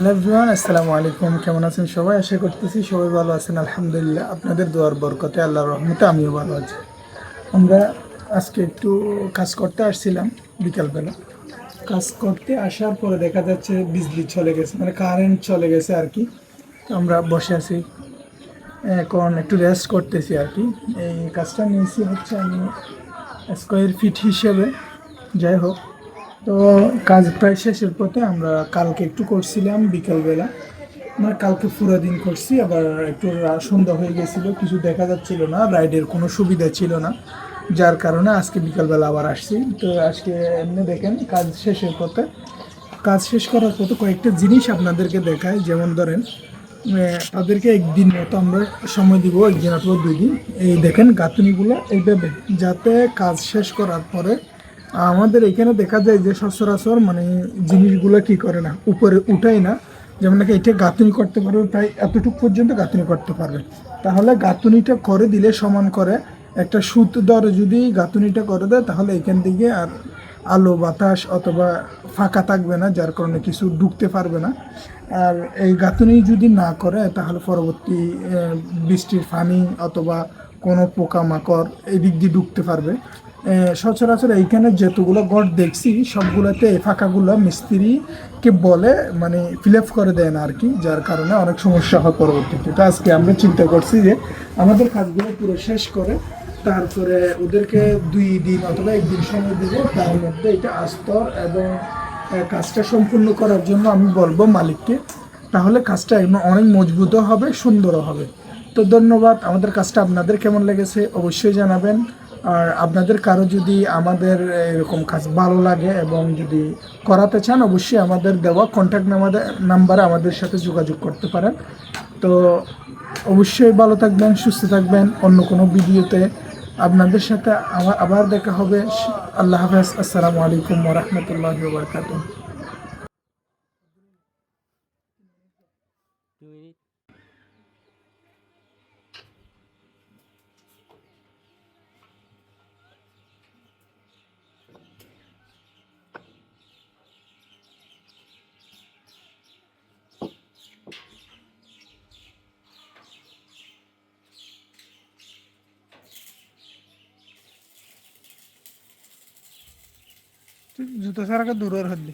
Hello everyone, আসসালামু আলাইকুম। কেমন আছেন সবাই? আশা করতেছি সবাই ভালো আছেন। আলহামদুলিল্লাহ, আপনাদের দোয়ার বরকতে, আল্লাহর রহমতে আমিও ভালো আছি। আমরা আজকে একটু কাজ করতে আসছিলাম বিকালবেলা। কাজ করতে আসার পরে দেখা যাচ্ছে বিজলি চলে গেছে মানে কারেন্ট চলে গেছে আর কি। আমরা বসে আছি। এখন একটু রেস্ট করতেছি আর কি। এই কাজটা নিয়েছি হচ্ছে আমি স্কোয়ার ফিট হিসেবে। যাই হোক তো কাজ প্রায় শেষের পথে আমরা কালকে একটু করছিলাম, বিকালবেলা। মানে কালকে পুরো দিন করছি, আবার একটু সন্ধ্যা হয়ে গেছিল, কিছু দেখা যাচ্ছিল না, রাইডের কোনো সুবিধা ছিল না। যার কারণে আজকে বিকালবেলা আবার আসছি। তো আজকে এমনি দেখেন, কাজ শেষের পথে। কাজ শেষ করার পথে কয়েকটা জিনিস আপনাদেরকে দেখায় যেমন ধরেন তাদেরকে একদিন মতো আমরা সময় দিব, একদিন অথবা দুই দিন। এই দেখেন, গাঁথনিগুলো এইভাবে, যাতে কাজ শেষ করার পরে আমাদের এখানে দেখা যায় যে সচরাচর মানে জিনিসগুলো কি করে না, উপরে উঠাই না। যেমন নাকি এটা গাঁথনি করতে পারবে, প্রায় এতটুকু পর্যন্ত গাঁথনি করতে পারবে। তাহলে গাঁথনিটা করে দিলে সমান করে একটা সুত দরে যদি গাঁথনিটা করে দেয়, তাহলে এখান থেকে আর আলো, বাতাস অথবা ফাঁকা থাকবে না, যার কারণে কিছু ঢুকতে পারবে না। আর এই গাঁথনি যদি না করে, তাহলে পরবর্তী বৃষ্টির পানি অথবা কোনো পোকামাকড় এই দিক দিয়ে ঢুকতে পারবে। সচরাচর এইখানে যতগুলো ঘর দেখছি, সবগুলোতে এই ফাঁকাগুলো মিস্ত্রিকে বলে মানে ফিল করে দেয় না আর কি যার কারণে অনেক সমস্যা হয় পরবর্তীতে। তো আজকে আমরা চিন্তা করছি যে আমাদের কাজগুলো পুরো শেষ করে, তারপরে ওদেরকে দুই দিন অথবা একদিন সময় দিব, তার মধ্যে এটা আস্তর এবং কাজটা সম্পূর্ণ করার জন্য আমি বলব মালিককে। তাহলে কাজটা অনেক মজবুতও হবে, সুন্দরও হবে। তো ধন্যবাদ, আমাদের কাজটা আপনাদের কেমন লেগেছে অবশ্যই জানাবেন। আর আপনাদের কারও যদি আমাদের এরকম কাজ ভালো লাগে এবং যদি করাতে চান, অবশ্যই আমাদের দেওয়া কন্ট্যাক্ট নাম্বারে নাম্বারে আমাদের সাথে যোগাযোগ করতে পারেন। তো অবশ্যই ভালো থাকবেন, সুস্থ থাকবেন। অন্য কোনো ভিডিওতে আপনাদের সাথে আবার দেখা হবে। আল্লাহ হাফেজ। আসসালামু আলাইকুম ওরহমতুল্লাহ বরকাত जुतासारखं दूरवर हल्ली